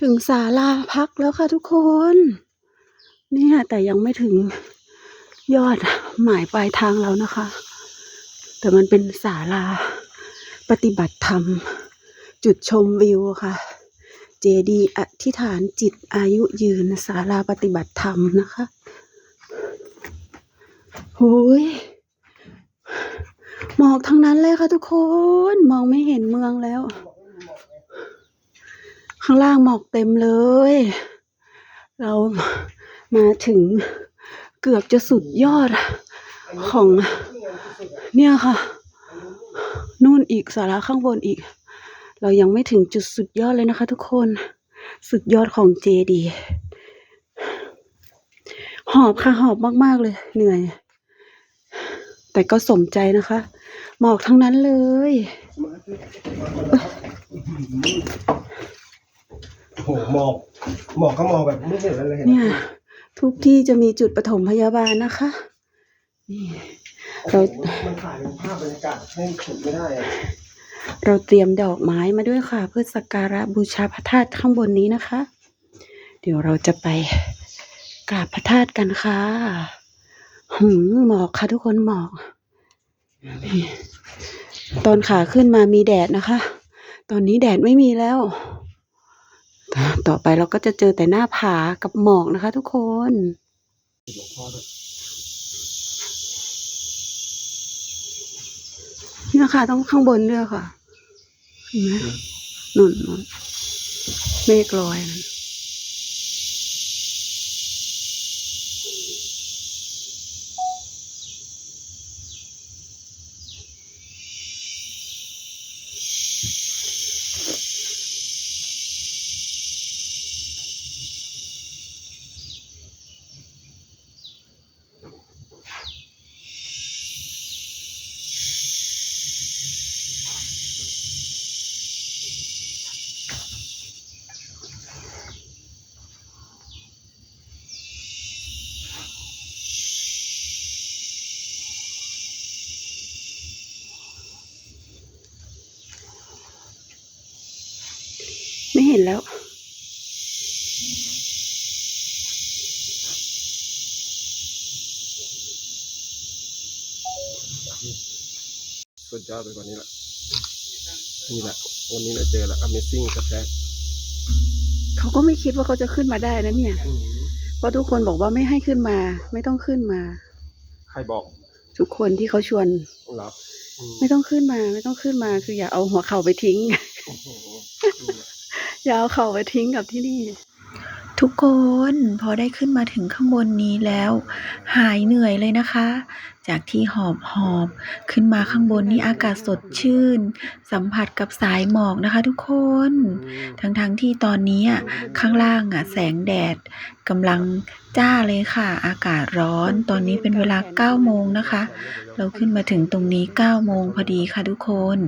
ถึงศาลาพักแล้วค่ะทุกคน เนี่ยแต่ยังไม่ถึงยอดหมายปลายทางเรานะคะ แต่มันเป็นศาลาปฏิบัติธรรม จุดชมวิวค่ะ เจดีย์อธิษฐานจิตอายุยืนศาลาปฏิบัติธรรมนะคะโอ้ยหมอกทั้งนั้นเลยค่ะทุกคน มองไม่เห็นเมือง ข้างล่างหมอกเต็มเลย เรามาถึงเกือบจะสุดยอดของเนี่ยค่ะ นู่นอีกสาระข้างบนอีก เรายังไม่ถึงจุดสุดยอดเลยนะคะ ทุกคน สุดยอดของเจดีหอบค่ะหอบมาก ๆ เลย เหนื่อย แต่ก็สมใจนะคะ หมอกทั้งนั้นเลย โอ้โหหมอกหมอกก็มองแบบไม่เห็นอะไรเลยเห็นไหมเนี่ย ทุกที่จะมีจุดปฐมพยาบาลนะคะ นี่เรามันถ่ายเป็นภาพบรรยากาศให้ฉุดไม่ได้อะเราเตรียมดอกไม้มาด้วยค่ะ เพื่อสักการะบูชาพระธาตุข้างบนนี้นะคะ เดี๋ยวเราจะไปกราบพระธาตุกันค่ะหืมหมอกค่ะทุกคนหมอกนี่ตอนขาขึ้นมามีแดดนะคะ ตอนนี้แดดไม่มีแล้ว ต่อไปเราก็จะเจอแต่หน้าผากับหมอกนะคะทุกคนหลวงพ่อด้วยนี่นะคะต้องข้างบนด้วยค่ะเห็นไหมนุ่นนุ่นเมฆลอยนะ ไม่เห็นแล้วสุดยอดไปกว่านี้ละ นี่แหละ วันนี้เราเจอละ Amazing กระแทกเขาก็ไม่คิดว่าเขาจะขึ้นมาได้นะเนี่ยอืมเพราะทุกคนบอกว่าไม่ให้ขึ้นมา ไม่ต้องขึ้นมา ใครบอก ทุกคนที่เขาชวนรับอืมไม่ต้องขึ้นมา ไม่ต้องขึ้นมา คืออย่าเอาหัวเข่าไปทิ้งโอ้โหอย่าเอาเข่าไปทิ้งกับที่นี่ ทุกคนพอได้ขึ้นมาถึงข้างบนนี้แล้ว หายเหนื่อยเลยนะคะ จากที่หอบหอบขึ้นมาข้างบนนี้อากาศสดชื่น สัมผัสกับสายหมอกนะคะทุกคน ทั้งๆที่ตอนนี้ข้างล่างอะแสงแดดกำลังจ้าเลยค่ะ อากาศร้อนตอนนี้เป็นเวลา 9 โมงนะคะ เราขึ้นมาถึงตรงนี้ 9 โมงพอดีค่ะทุกคน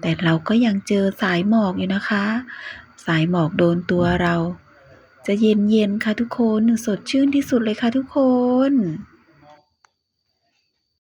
แต่เราก็ยังเจอสายหมอกอยู่นะคะ สายหมอกโดนตัวเรา จะเย็นๆค่ะทุกคน สดชื่นที่สุดเลยค่ะทุกคน